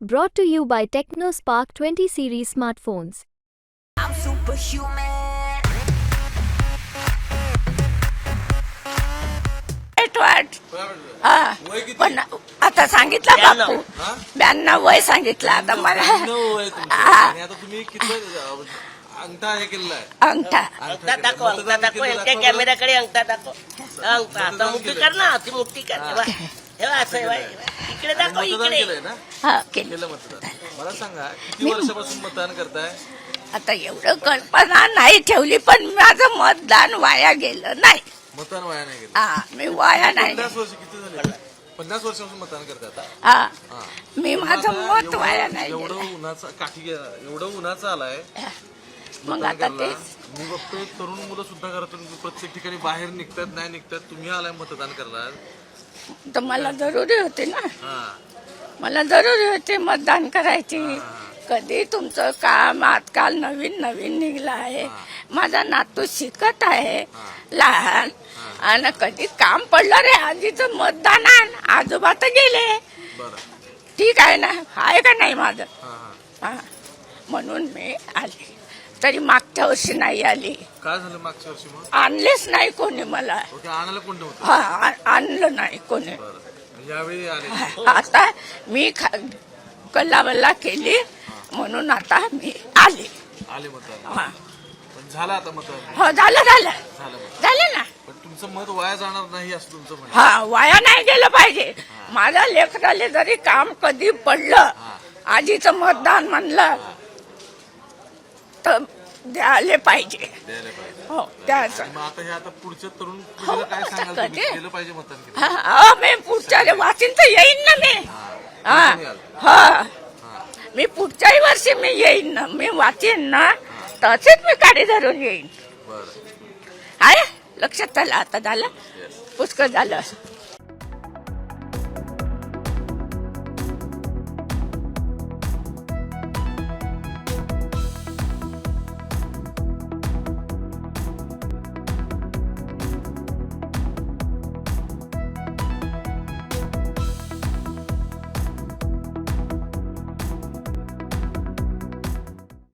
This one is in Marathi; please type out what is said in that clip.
Brought to you by TechnoSpark 20 series smartphones. I'm superhuman. वाईट वाट हा पण आता सांगितलं बापू ब्याण्णव वय सांगितलं आता मला ब्याण्णव वय तुमचं. हा, आणि आता तुम्ही किती अंगठा हे केलेला आहे अंगठा अंगठा दाखव अंगठा दाखव यांच्या कॅमेऱ्याकडे अंगठा दाखव अंगठा आता मुठी कर ना ती मुठी कर हे बघ. बघ, असं आहे बघ. इकडे दाखव मतदान इकडे. केलंय ना? हा केलं. केलं मतदान. मला सांगा किती वर्षापासून मतदान करताय? आता एवढं कल्पना नाही ठेवली पण माझं मतदान वाया गेलं नाही. मतदान वाया नाही गेलं. हा मी वाया नाही. पन्नास वर्ष किती झाले? पन्नास वर्षापासून मतदान करताय आता? हा. हा. मी माझं आता मत एवढं- वाया नाही एवढं गेलं. उन्हाचा काठी एवढं उन्हाचं आलाय. मग मतदान आता करायला. तेच. मी बघतोय तरुण मुलं सुद्धा घरातून प्रत्येक ठिकाणी बाहेर निघतात नाही निघतात. तुम्ही आलाय मतदान करणार तर मला जरुरी होती ना. मला जरुरी होती मतदान करायची. कधी तुमचं काम आजकाल नवीन नवीन निघलं आहे. माझा नातू शिकत आहे. लहान. आणि कधी काम पडलं रे आजीचं मतदान आजोबा तर गेले. ठीक आहे ना. आहे का नाही माझं? म्हणून मी आली. तरी मागच्या वर्षी नाही आली. काय झालं मागच्या वर्षी मग? आणलेच नाही कोणी मला. ओके आणायला कोण नव्हतं हा आ- आणलं नाही कोणी. बरं. यावेळी आले. आता मी कल्लावल्ला केली. म्हणून आता मी आली. आले मतदान हा. पण झालं आता मतदान हो झालं झालं. झालं मतदान झालं ना. पण तुमचं मत वाया जाणार नाही असं तुमचं म्हणणं. हा वाया नाही गेलं पाहिजे. माझ्या लेकराले जरी काम कधी पडलं आजीचं मतदान म्हणलं तर द्यायला पाहिजे. द्यायला पाहिजे. हो त्याचं. आणि मग आता हे आता पुढच्या तरुण पिढीला काय सांगाल तुम्ही? कधी? केलं पाहिजे मतदान केलं. हा, हा, मी पुढच्या वाचीन तर येईन ना मी. हा. हा हा. मी पुढच्याही वर्षी मी येईन ना मी वाचीन ना तसेच मी गाडी धरून येईन. बरं. आहे लक्षात आलं आता झालं? पुष्कळ झालं.